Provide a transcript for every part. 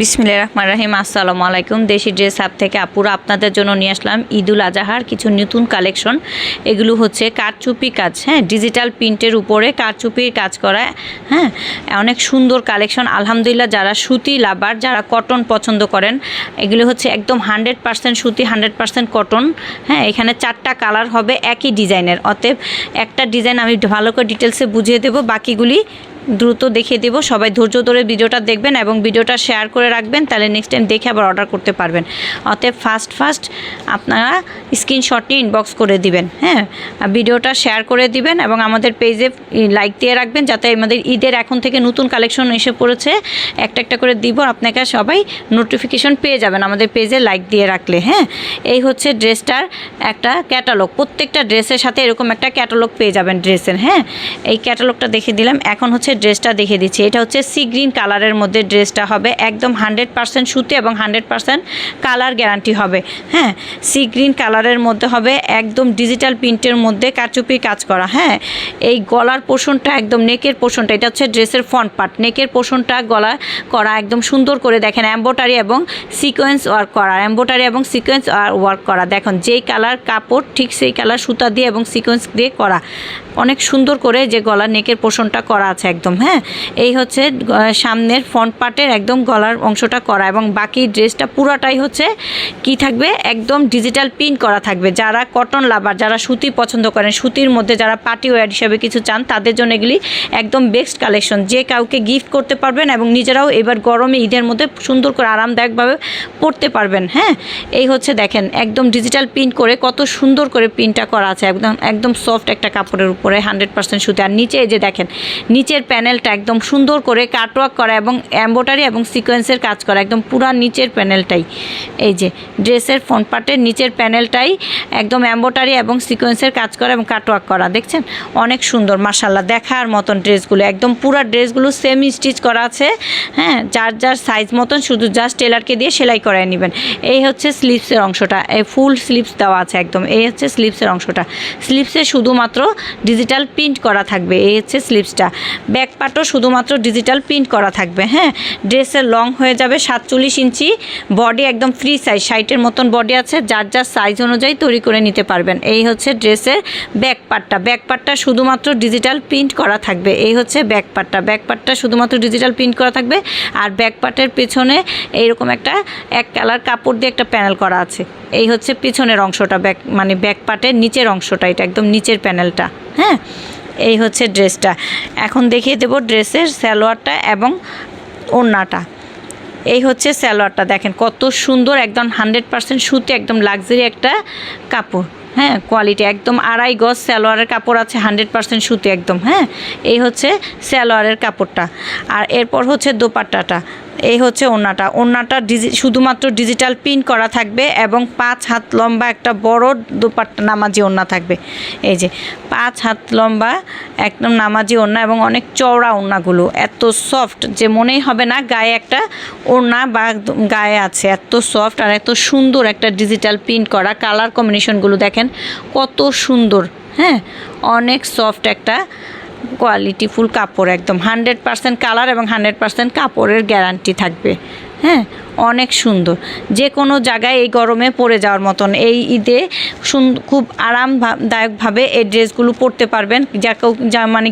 বিসমিল্লা রহমান রাহিম, আসসালামু আলাইকুম। দেশি ড্রেস আপ থেকে আপুরা আপনাদের জন্য নিয়ে আসলাম ঈদুল আজাহার কিছু নতুন কালেকশন। এগুলো হচ্ছে কারচুপি কাজ হ্যাঁ ডিজিটাল প্রিন্টের উপরে কারচুপির কাজ করা হ্যাঁ অনেক সুন্দর কালেকশন। আলহামদুলিল্লাহ যারা সুতি লাভার, যারা কটন পছন্দ করেন, এগুলো হচ্ছে একদম হান্ড্রেড পার্সেন্ট সুতি, হান্ড্রেড পার্সেন্ট কটন হ্যাঁ এখানে চারটা কালার হবে একই ডিজাইনের। অতএব একটা ডিজাইন আমি ভালো করে ডিটেলসে বুঝিয়ে দেবো, বাকিগুলি দ্রুত দেখিয়ে দেবো। সবাই ধৈর্য ধরে ভিডিওটা দেখবেন এবং ভিডিওটা শেয়ার করে রাখবেন, তাহলে নেক্সট টাইম দেখে আবার অর্ডার করতে পারবেন। অতএব ফার্স্ট ফার্স্ট আপনারা স্ক্রিনশটটি ইনবক্স করে দিবেন হ্যাঁ? ভিডিওটা শেয়ার করে দিবেন এবং আমাদের পেজে লাইক দিয়ে রাখবেন, যাতে আমাদের ঈদের এখন থেকে নতুন কালেকশন এসে পড়েছে। একটা একটা করে দিব, আপনাকে সবাই নোটিফিকেশন পেয়ে যাবেন আমাদের পেজে লাইক দিয়ে রাখলে হ্যাঁ? এই হচ্ছে ড্রেসটার একটা ক্যাটালগ প্রত্যেকটা ড্রেসের সাথে এরকম একটা ক্যাটালগ পেয়ে যাবেন ড্রেসের হ্যাঁ? এই ক্যাটালগটা দেখে দিলাম। এখন হচ্ছে ড্রেসটা দেখে দিচ্ছি। এটা হচ্ছে সি গ্রিন কালারের মধ্যে ড্রেসটা হবে। একদম হান্ড্রেড পার্সেন্ট সুতি এবং হান্ড্রেড পার্সেন্ট কালার গ্যারান্টি হবে। হ্যাঁ সি গ্রিন কালারের মধ্যে হবে একদম ডিজিটাল প্রিন্টের মধ্যে কারচুপি কাজ করা। হ্যাঁ এই গলার পোষণটা একদম নেকের পোষণটা, এটা হচ্ছে ড্রেসের ফ্রন্ট পার্ট। নেকের পোষণটা গলা করা একদম সুন্দর করে দেখেন অ্যাম্বোটারি এবং সিকোয়েন্স ওয়ার্ক করা অ্যাম্বোটারি এবং সিকোয়েন্স ওয়ার্ক করা। দেখুন, যেই কালার কাপড়, ঠিক সেই কালার সুতা দিয়ে এবং সিকোয়েন্স দিয়ে করা। অনেক সুন্দর করে যে গলার নেকের পোষণটা করা আছে একদম। হ্যাঁ? এই হচ্ছে সামনের ফ্রন্ট পার্টের একদম গলার অংশটা করা এবং বাকি ড্রেসটা পুরাটাই হচ্ছে কি থাকবে? একদম ডিজিটাল প্রিন্ট করা থাকবে। যারা কটন লাভার যারা সুতি পছন্দ করেন, সুতির মধ্যে যারা পার্টি ওয়্যার হিসাবে কিছু চান, তাদের জন্য এগুলি একদম বেস্ট কালেকশন যে কাউকে গিফট করতে পারবেন এবং নিজেরাও এবার গরমে ঈদের মধ্যে সুন্দর করে আরামদায়কভাবে পরতে পারবেন হ্যাঁ? এই হচ্ছে দেখেন, একদম ডিজিটাল প্রিন্ট করে কত সুন্দর করে প্রিন্টটা করা আছে। একদম একদম সফট একটা কাপড়ের উপরে হান্ড্রেড পার্সেন্ট সুতি। আর নিচে এই যে দেখেন, নিচের প্যানেলটা একদম সুন্দর করে কাটওয়ার্ক করা এবং এম্বোটারি এবং সিকোয়েন্সের কাজ করা, একদম পুরা নিচের প্যানেলটাই। এই যে, ড্রেসের ফ্রন্ট পার্টের নিচের প্যানেলটাই একদম এম্বোটারি এবং সিকোয়েন্সের কাজ করা এবং কাটওয়ার্ক করা। দেখছেন? অনেক সুন্দর মাসাল্লাহ দেখার মতন ড্রেসগুলো, একদম পুরা ড্রেসগুলো সেম স্টিচ করা আছে। হ্যাঁ যার যার সাইজ মতন শুধু জাস্ট টেলারকে দিয়ে সেলাই করায় নেবেন। এই হচ্ছে স্লিপসের অংশটা, এই ফুল স্লিপস দেওয়া আছে একদম। এই হচ্ছে স্লিপসের অংশটা। স্লিপসে শুধুমাত্র ডিজিটাল প্রিন্ট করা থাকবে, এই হচ্ছে স্লিপসটা ব্যাক পার্টও শুধুমাত্র ডিজিটাল প্রিন্ট করা থাকবে হ্যাঁ? ড্রেসের লং হয়ে যাবে সাতচল্লিশ ইঞ্চি, বডি একদম ফ্রি সাইজ সাইটের মতন বডি আছে, যার যার সাইজ অনুযায়ী তৈরি করে নিতে পারবেন। এই হচ্ছে ড্রেসের ব্যাক পার্টটা ব্যাক পার্টটা শুধুমাত্র ডিজিটাল প্রিন্ট করা থাকবে। এই হচ্ছে ব্যাক পার্টটা ব্যাক পার্টটা শুধুমাত্র ডিজিটাল প্রিন্ট করা থাকবে আর ব্যাক পার্টের পেছনে এইরকম একটা এক কালার কাপড় দিয়ে একটা প্যানেল করা আছে। এই হচ্ছে পিছনের অংশটা, ব্যাক মানে ব্যাক পার্টের নিচের অংশটা, এটা একদম নিচের প্যানেলটা হ্যাঁ? এই হচ্ছে ড্রেসটা। এখন দেখিয়ে দেবো ড্রেসের সালোয়ারটা এবং ওড়নাটা। এই হচ্ছে সালোয়ারটা, দেখেন কত সুন্দর একদম হান্ড্রেড পার্সেন্ট সুতি, একদম লাক্সারি একটা কাপড়। হ্যাঁ কোয়ালিটি একদম আড়াই গজ সালোয়ারের কাপড় আছে, হান্ড্রেড পার্সেন্ট সুতি একদম হ্যাঁ। এই হচ্ছে সালোয়ারের কাপড়টা। আর এরপর হচ্ছে দোপাট্টাটা। এই হচ্ছে ওড়নাটা। ওড়নাটা ডিজি শুধুমাত্র ডিজিটাল প্রিন্ট করা থাকবে এবং পাঁচ হাত লম্বা একটা বড় দুপাট্টা নামাজি ওড়না থাকবে। এই যে, পাঁচ হাত লম্বা একদম নামাজি ওড়না এবং অনেক চওড়া ওড়নাগুলো। এত সফট যে মনেই হবে না গায়ে একটা ওড়না বা গায়ে আছে। এত সফট আর এত সুন্দর একটা ডিজিটাল প্রিন্ট করা। কালার কম্বিনেশনগুলো দেখেন কত সুন্দর হ্যাঁ? অনেক সফট একটা কোয়ালিটিফুল কাপড় একদম। হান্ড্রেড পার্সেন্ট কালার এবং হান্ড্রেড পার্সেন্ট কাপড়ের গ্যারান্টি থাকবে। হ্যাঁ? অনেক সুন্দর। যে কোনো জায়গায় এই গরমে পরে যাওয়ার মতন। এই ঈদে খুব আরামদায়কভাবে এই ড্রেসগুলো পরতে পারবেন। যা কেউ যা মানে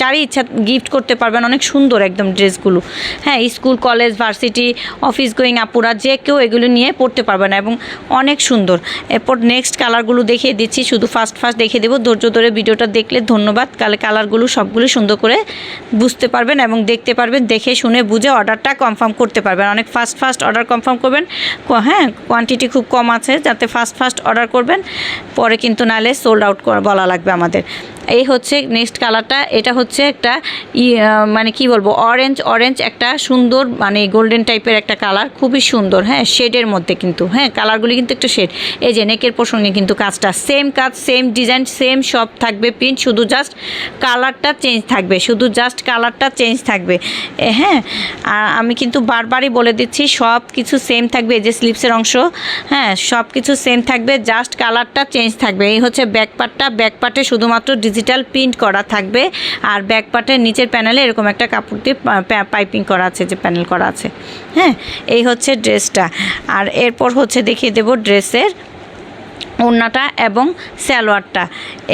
যারই ইচ্ছা গিফট করতে পারবেন। অনেক সুন্দর একদম ড্রেসগুলো। হ্যাঁ school, college, varsity, office going আপুরা যে কেউ এগুলো নিয়ে পড়তে পারবে না এবং অনেক সুন্দর। এরপর নেক্সট কালারগুলো দেখিয়ে দিচ্ছি। শুধু ফার্স্ট ফার্স্ট দেখিয়ে দেবো। ধৈর্য ধরে ভিডিওটা দেখলে ধন্যবাদ। কালে কালারগুলো সবগুলো সুন্দর করে বুঝতে পারবেন এবং দেখতে পারবেন, দেখে শুনে বুঝে অর্ডারটা কনফার্ম করতে পারবেন। অনেক ফার্স্ট ফার্স্ট অর্ডার কনফার্ম করবেন। হ্যাঁ কোয়ান্টিটি খুব কম আছে, যাতে ফার্স্ট ফার্স্ট অর্ডার করবেন, পরে কিন্তু নাহলে সোল্ড আউট বলা লাগবে আমাদের। এই হচ্ছে নেক্সট কালারটা এটা হচ্ছে একটা মানে কি বলব অরেঞ্জ অরেঞ্জ একটা সুন্দর মানে গোল্ডেন টাইপের একটা কালার খুবই সুন্দর হ্যাঁ শেডের মধ্যে কিন্তু হ্যাঁ কালারগুলি কিন্তু একটু শেড এই যে নেকের প্রসঙ্গে কিন্তু কাজটা সেম কাজ সেম ডিজাইন সেম সব থাকবে প্রিন্ট শুধু জাস্ট কালারটা চেঞ্জ থাকবে, শুধু জাস্ট কালারটা চেঞ্জ থাকবে। হ্যাঁ আর আমি কিন্তু বারবারই বলে দিচ্ছি, সব কিছু সেম থাকবে, এই যে স্লিপসের অংশ হ্যাঁ সব কিছু সেম থাকবে জাস্ট কালারটা চেঞ্জ থাকবে। এই হচ্ছে ব্যাক পার্টটা ব্যাক পার্টে শুধুমাত্র ডিজিটাল প্রিন্ট করা থাকবে। আর ব্যাক পার্টের নিচের প্যানেলে এরকম একটা কাপড় দিয়ে পাইপিং করা আছে, যে প্যানেল করা আছে। হ্যাঁ এই হচ্ছে ড্রেসটা আর এরপর হচ্ছে দেখিয়ে দেবো ড্রেসের ওড়নাটা এবং সালোয়ারটা।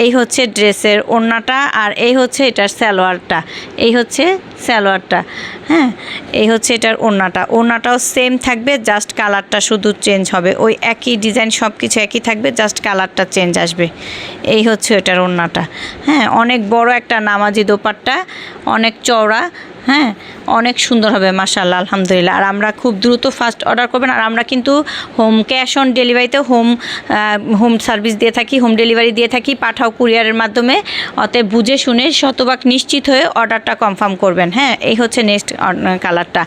এই হচ্ছে ড্রেসের ওড়নাটা আর এই হচ্ছে এটার সালোয়ারটা। এই হচ্ছে সালোয়ারটা হ্যাঁ? এই হচ্ছে এটার ওড়নাটা। ওড়নাটাও সেম থাকবে জাস্ট কালারটা শুধু চেঞ্জ হবে। ওই একই ডিজাইন সব কিছু একই থাকবে জাস্ট কালারটা চেঞ্জ আসবে। এই হচ্ছে এটার ওড়নাটা হ্যাঁ? অনেক বড় একটা নামাজি দোপাট্টা, অনেক চওড়া হ্যাঁ অনেক সুন্দর হবে মাশাল্লাহ আলহামদুলিল্লাহ। আর আমরা খুব দ্রুত ফাস্ট অর্ডার করবেন, আর আমরা কিন্তু হোম ক্যাশ অন ডেলিভারিতে হোম হোম সার্ভিস দিয়ে থাকি হোম ডেলিভারি দিয়ে থাকি, পাঠাও কুরিয়ারের মাধ্যমে। অতএব বুঝে শুনে শতভাগ নিশ্চিত হয়ে অর্ডারটা কনফার্ম করবেন হ্যাঁ এই হচ্ছে নেক্সট কালারটা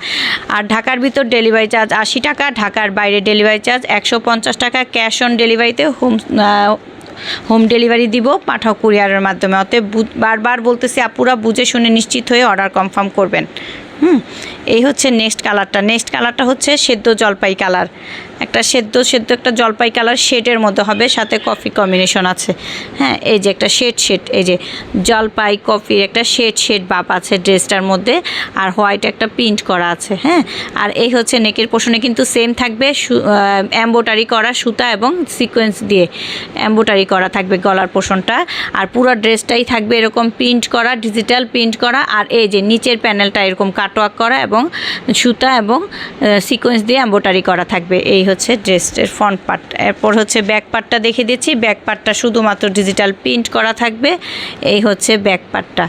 আর ঢাকার ভিতর ডেলিভারি চার্জ আশি টাকা, ঢাকার বাইরে ডেলিভারি চার্জ একশো পঞ্চাশ টাকা ক্যাশ অন ডেলিভারিতে হোম হোম ডেলিভারি দিব, পাঠাও কুরিয়ারের মাধ্যমে। অতএব বারবার বলতেছি, আপুরা বুঝে শুনে নিশ্চিত হয়ে অর্ডার কনফার্ম করবেন। হুম, এই হচ্ছে নেক্সট কালারটা। নেক্সট কালারটা হচ্ছে সেদ্ধ জলপাই কালার। একটা সেদ্ধ সেদ্ধ একটা জলপাই কালার শেডের মধ্যে হবে, সাথে কফি কম্বিনেশন আছে। হ্যাঁ এই যে একটা শেড শেড, এই যে জলপাই, কফির একটা শেড শেড বাপ আছে ড্রেসটার মধ্যে, আর হোয়াইট একটা প্রিন্ট করা আছে হ্যাঁ। আর এই হচ্ছে নেকের পোষণে কিন্তু সেম থাকবে এম্বোটারি করা সুতা এবং সিকোয়েন্স দিয়ে এম্বোটারি করা থাকবে গলার পোষণটা। আর পুরো ড্রেসটাই থাকবে এরকম প্রিন্ট করা ডিজিটাল প্রিন্ট করা, আর এই যে নিচের প্যানেলটা এরকম কাটওয়ার্ক করা এবং সুতা এবং সিকোয়েন্স দিয়ে এম্বোটারি করা থাকবে, এই হচ্ছে ড্রেসের ফ্রন্ট পার্ট এরপর হচ্ছে ব্যাক পার্টটা দেখে দিচ্ছি। ব্যাক পার্টটা শুধুমাত্র ডিজিটাল প্রিন্ট করা থাকবে। এই হচ্ছে ব্যাক পার্টটা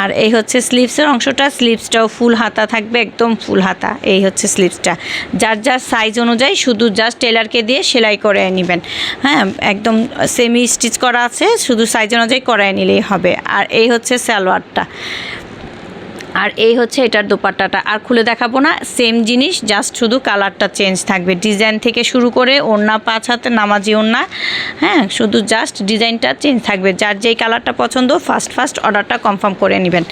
আর এই হচ্ছে স্লিভসের অংশটা। স্লিভসটাও ফুল হাতা থাকবে, একদম ফুল হাতা। এই হচ্ছে স্লিভসটা যার যার সাইজ অনুযায়ী শুধু জাস্ট টেলারকে দিয়ে সেলাই করে নেবেন। হ্যাঁ একদম সেমি স্টিচ করা আছে। শুধু সাইজ অনুযায়ী করায় নিলেই হবে। আর এই হচ্ছে সালোয়ারটা। আর এই হচ্ছে এটার দোপাট্টাটা। আর খুলে দেখাবো না সেম জিনিস জাস্ট শুধু কালারটা চেঞ্জ থাকবে। ডিজাইন থেকে শুরু করে ওড়না, পাঁচ হাতে নামাজি ওড়না হ্যাঁ শুধু জাস্ট ডিজাইনটা চেঞ্জ থাকবে। যার যেই কালারটা পছন্দ ফার্স্ট ফার্স্ট অর্ডারটা কনফার্ম করে নেবেন।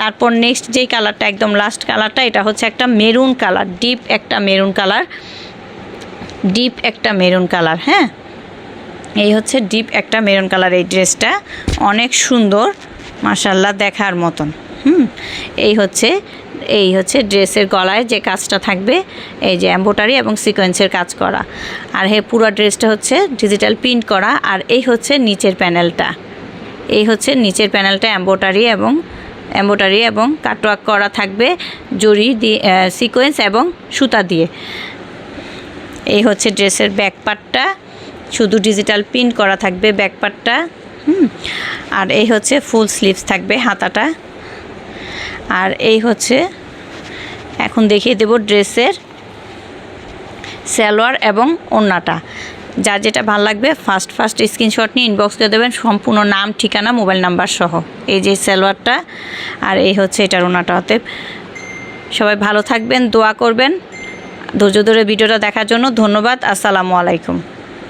তারপর নেক্সট যেই কালারটা একদম লাস্ট কালারটা এটা হচ্ছে একটা মেরুন কালার ডিপ একটা মেরুন কালার ডিপ একটা মেরুন কালার হ্যাঁ? এই হচ্ছে ডিপ একটা মেরুন কালার এই ড্রেসটা অনেক সুন্দর মাসাল্লাহ দেখার মতন। হুম, এই হচ্ছে এই হচ্ছে ড্রেসের গলায় যে কাজটা থাকবে, এই যে এম্বোটারি এবং সিকোয়েন্সের কাজ করা। আর হে, পুরো ড্রেসটা হচ্ছে ডিজিটাল প্রিন্ট করা, আর এই হচ্ছে নিচের প্যানেলটা। এই হচ্ছে নিচের প্যানেলটা এম্বোটারি এবং এম্বোটারি এবং কাটওয়ার্ক করা থাকবে জরি দিয়ে সিকোয়েন্স এবং সুতা দিয়ে। এই হচ্ছে ড্রেসের ব্যাক পার্টটা শুধু ডিজিটাল প্রিন্ট করা থাকবে ব্যাক পার্টটা হুম, আর এই হচ্ছে ফুল স্লিভস থাকবে হাতাটা। আর এই হচ্ছে, এখন দেখিয়ে দেব ড্রেসের সালোয়ার এবং ওড়নাটা যার যেটা ভালো লাগবে ফার্স্ট ফার্স্ট স্ক্রিনশট নিয়ে ইনবক্স করে দেবেন, সম্পূর্ণ নাম, ঠিকানা মোবাইল নাম্বার সহ। এই যে সালোয়ারটা, আর এই হচ্ছে এটার ওড়নাটা হতে সবাই ভালো থাকবেন, দোয়া করবেন। ধৈর্য ধরে ভিডিওটা দেখার জন্য ধন্যবাদ, আসসালামু আলাইকুম।